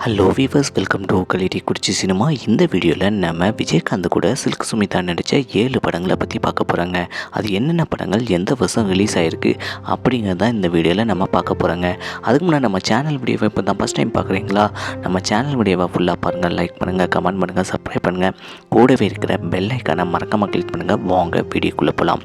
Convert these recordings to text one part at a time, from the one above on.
Hello viewers welcome to கலிடி குடிச்சி cinema இந்த வீடியோவில் நம்ம விஜயகாந்த் கூட சில்க் சுமிதா நடித்த ஏழு படங்களை பற்றி பார்க்க போகிறாங்க அது என்னென்ன படங்கள் எந்த வருஷம் ரிலீஸ் ஆகிருக்கு அப்படிங்கிறத இந்த வீடியோவில் நம்ம பார்க்க போகிறாங்க அதுக்கு முன்னாடி நம்ம சேனல் வீடியோவை இப்போ தான் ஃபஸ்ட் டைம் பார்க்குறீங்களா? நம்ம சேனல் வீடியோவை ஃபுல்லாக பாருங்கள் லைக் பண்ணுங்கள் கமெண்ட் பண்ணுங்கள் சப்ஸ்கிரைப் பண்ணுங்கள் கூடவே இருக்கிற பெல் ஐக்கானை மறக்காமல் கிளிக் பண்ணுங்கள் வாங்க வீடியோக்குள்ளே போகலாம்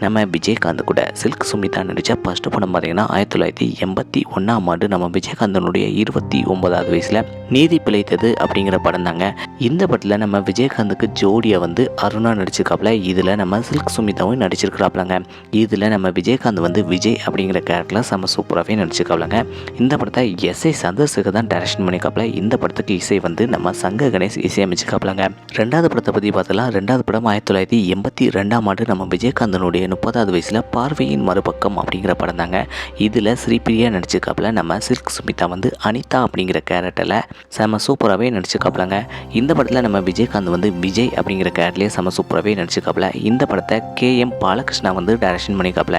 நம்ம விஜயகாந்த் கூட சில்க் சுமிதா நடித்த ஃபஸ்ட்டு படம் பார்த்தீங்கன்னா ஆயிரத்தி தொள்ளாயிரத்தி எண்பத்தி ஒன்றாம் ஆண்டு நம்ம விஜயகாந்தனுடைய இருபத்தி ஒன்பதாவது வயசில் நீதி பிழைத்தது அப்படிங்கிற படம் தாங்க இந்த படத்தில் நம்ம விஜயகாந்துக்கு ஜோடியை வந்து அருணா நடிச்சிருக்காப்புல இதில் நம்ம சில்க் சுமிதாவும் நடிச்சிருக்கிறாப்புலங்க இதில் நம்ம விஜயகாந்த் வந்து விஜய் அப்படிங்கிற கேரக்டரில் செம்ம சூப்பராகவே நடிச்சிருக்காப்புலங்க இந்த படத்தை எஸ்ஐ சந்தோஷுக்கு தான் டைரக்ஷன் பண்ணிக்காப்புல இந்த படத்துக்கு இசை வந்து நம்ம சங்க கணேஷ் இசையமைச்சிருக்காப்புலங்க ரெண்டாவது படத்தை பற்றி பார்த்தலாம் ரெண்டாவது படம் ஆயிரத்தி தொள்ளாயிரத்தி எண்பத்தி ரெண்டாம் ஆண்டு நம்ம விஜயகாந்தனுடைய முப்பதாவது வயசில் பார்வையின் மறுபக்கம் அப்படிங்கிற படம் தாங்க இதில் ஸ்ரீபிரியா நடிச்சிருக்காப்புல நம்ம சில்க் சுமிதா வந்து அனிதா அப்படிங்கிற கேரக்டரில் செம சூப்பராகவே நடிச்சிருக்காப்புலங்க இந்த இந்த படத்தில் நம்ம விஜயகாந்த் வந்து விஜய் அப்படிங்கிற கேரக்டர்லேயே செம சூப்பராகவே நடிச்சிருக்காப்புல இந்த படத்தை கே எம் பாலகிருஷ்ணா வந்து டைரக்ஷன் பண்ணிக்காப்புல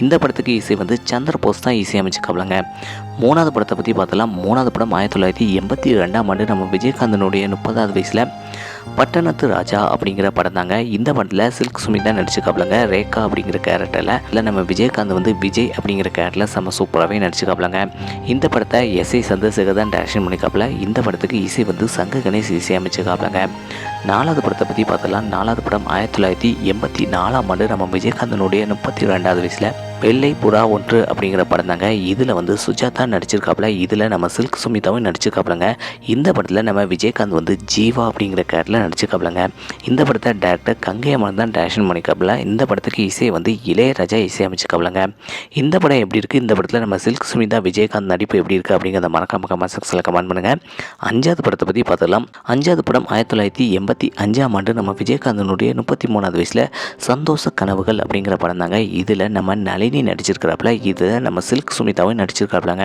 இந்த படத்துக்கு இசை வந்து சந்திர போஸ் தான் இசை அமைச்சிருக்காப்லங்க. மூணாவது படத்தை பற்றி பார்த்தலாம். மூணாவது படம் ஆயிரத்தி தொள்ளாயிரத்தி எண்பத்தி ரெண்டாம் ஆண்டு நம்ம விஜயகாந்தனுடைய முப்பதாவது வயசில் பட்டணத்து ராஜா அப்படிங்கிற படம் தாங்க. இந்த படத்தில் சில்க் சுமி தான் நடிச்சுக்காப்லங்க ரேகா அப்படிங்கிற கேரக்டரில் இல்லை நம்ம விஜயகாந்த் வந்து விஜய் அப்படிங்கிற கேரக்டரில் செம்ம சூப்பராகவே நடிச்சுக்காப்லங்க இந்த படத்தை எஸ்ஐ சந்திரசேகர் தான் டைரக்ஷன் பண்ணிக்காப்புல இந்த படத்துக்கு இசை வந்து சங்க கணேஷ் இசை அமைச்சிருக்காப்லங்க. நாலாவது படத்தை பற்றி பார்த்தலாம் நாலாவது படம் ஆயிரத்தி தொள்ளாயிரத்தி எண்பத்தி நாலாம் ஆண்டு நம்ம விஜயகாந்தனுடைய முப்பத்தி ரெண்டாவது வயசில். வெள்ளை புறா ஒன்று அப்படிங்கிற படம் தாங்க. இதில் வந்து சுஜாதா நடிச்சிருக்காப்புல. இதில் நம்ம சில்க் சுமிதாவும் நடிச்சிருக்காப்புலங்க. இந்த படத்தில் நம்ம விஜயகாந்த் வந்து ஜீவா அப்படிங்கிற கேரக்டரில் நடிச்சிருக்காப்புலங்க. இந்த படத்தை டேரக்டர் கங்கை அமரன் தான் டேரக்ஷன் பண்ணிக்காப்புல இந்த படத்துக்கு இசை வந்து இளையராஜா இசை அமைச்சிருக்காப்புலங்க. இந்த படம் எப்படி இருக்குது இந்த படத்தில் நம்ம சில்க் சுமிதா விஜயகாந்த் நடிப்பு எப்படி இருக்குது அப்படிங்கிறத மறக்காம கமெண்ட் செக்ஷனில் கமெண்ட் பண்ணுங்கள் அஞ்சாவது படத்தை பற்றி பார்த்துக்கலாம் அஞ்சாவது படம் ஆயிரத்தி தொள்ளாயிரத்தி எண்பத்தி அஞ்சாம் ஆண்டு நம்ம விஜயகாந்தனுடைய முப்பத்தி மூணாவது வயசில் சந்தோஷ கனவுகள் அப்படிங்கிற படம் தாங்க இதில் நம்ம நளினி நடிச்சிருக்கிறாப்புல. இது நம்ம சில்க் சுமிதாவும் நடிச்சிருக்காப்புலங்க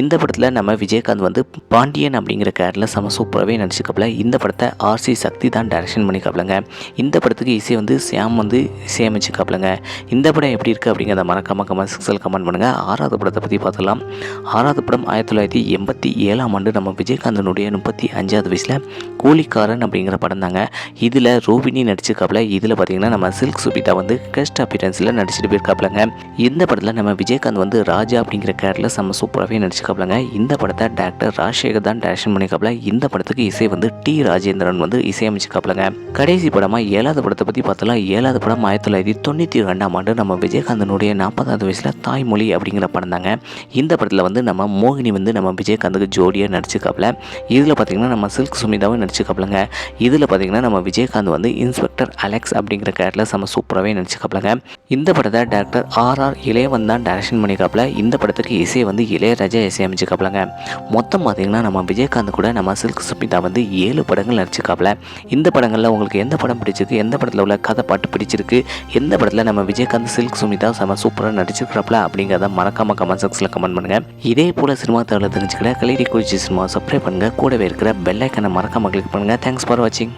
இந்த படத்தில் நம்ம விஜயகாந்த் வந்து பாண்டியன் அப்படிங்கிற கேரளில் செம சூப்பராகவே நடிச்சிருக்காப்புல. இந்த படத்தை ஆர்சி சக்தி தான் டைரக்ஷன் பண்ணிக்காப்புலங்க இந்த படத்துக்கு இசை வந்து சியாம் வந்து இசையமைச்சிருக்காப்புலங்க. இந்த படம் எப்படி இருக்குது அப்படிங்கிறத மறக்காம கமெண்ட் செக்ஷனில் கமெண்ட் பண்ணுங்கள் ஆறாவது படத்தை பற்றி பார்த்தலாம் ஆறாவது படம் ஆயிரத்தி தொள்ளாயிரத்தி எண்பத்தி ஏழாம் ஆண்டு நம்ம விஜயகாந்தனுடைய முப்பத்தி அஞ்சாவது வயசில் கூலிக்காரன் அப்படிங்கிற படம் தாங்க இதில் ரோபினி நடிச்சிருக்காப்புல. இதில் பார்த்தீங்கன்னா நம்ம சில்க் சுபிதா வந்து கெஸ்ட் அப்பியரன்ஸில் நடிச்சிட்டு போயிருக்காப்புலங்க. இந்த படத்தில் நம்ம விஜயகாந்த் வந்து ராஜா அப்படிங்கிற கேரக்டரில் செம்ம சூப்பராகவே நடிச்சிருக்காப்புலங்க இந்த படத்தை டேரக்டர் ராஜசேகர் தான் டேரக்ஷன் பண்ணிக்காப்ல இந்த படத்துக்கு இசை வந்து டி ராஜேந்திரன் வந்து இசையமைச்சிருக்காப்புலங்க கடைசி படமாக ஏழாவது படத்தை பற்றி பார்த்தலாம் ஏழாவது படம் ஆயிரத்தி தொள்ளாயிரத்தி தொண்ணூற்றி ரெண்டாம் ஆண்டு நம்ம விஜயகாந்தனுடைய நாற்பதாவது வயசில் தாய்மொழி அப்படிங்கிற படம் தாங்க. இந்த படத்தில் வந்து நம்ம மோகினி வந்து நம்ம விஜயகாந்துக்கு ஜோடியாக நடிச்சிருக்காப்புல இதில் பார்த்தீங்கன்னா நம்ம சில்க் சுமிதாவும் நடிச்சிருக்காப்புலங்க இதில் பார்த்தீங்கன்னா நம்ம விஜயகாந்த் வந்து இன்ஸ்பெக்டர் அலெக்ஸ் அப்படிங்கிற கேரக்டரில் செம்ம சூப்பராகவே நடிச்சிருக்காப்புலங்க இந்த படத்தை டேரக்டர் ஆர் ஆர் இளையவன் தான் டைரக்ஷன் பண்ணிக்காப்புல இந்த படத்துக்கு இசை வந்து இளையராஜா இசையமைச்சிருக்காப்புலங்க மொத்தம் பார்த்தீங்கன்னா நம்ம விஜயகாந்த் கூட நம்ம சில்க் சுமிதா வந்து ஏழு படங்கள் நடிச்சிருக்காப்புல. இந்த படங்களில் உங்களுக்கு எந்த படம் பிடிச்சிருக்கு? எந்த படத்தில் உள்ள கதை பாட்டு பிடிச்சிருக்கு? எந்த படத்தில் நம்ம விஜயகாந்த் சில்க் சுமிதா செம சூப்பராக நடிச்சிருக்கிறாப்புல அப்படிங்கிறத மறக்காம கமெண்ட் செக்ஷனில் கமெண்ட் பண்ணுங்கள் இதே போல் சினிமா தகவலை தெரிஞ்சுக்கிற கலைடி குறிச்சி சினிமா சப்ஸ்கிரைப் பண்ணுங்கள் கூடவே இருக்கிற பெல் ஐக்கனை மறக்காம கிளிக் பண்ணுங்கள் தேங்க்ஸ் ஃபார் வாட்சிங்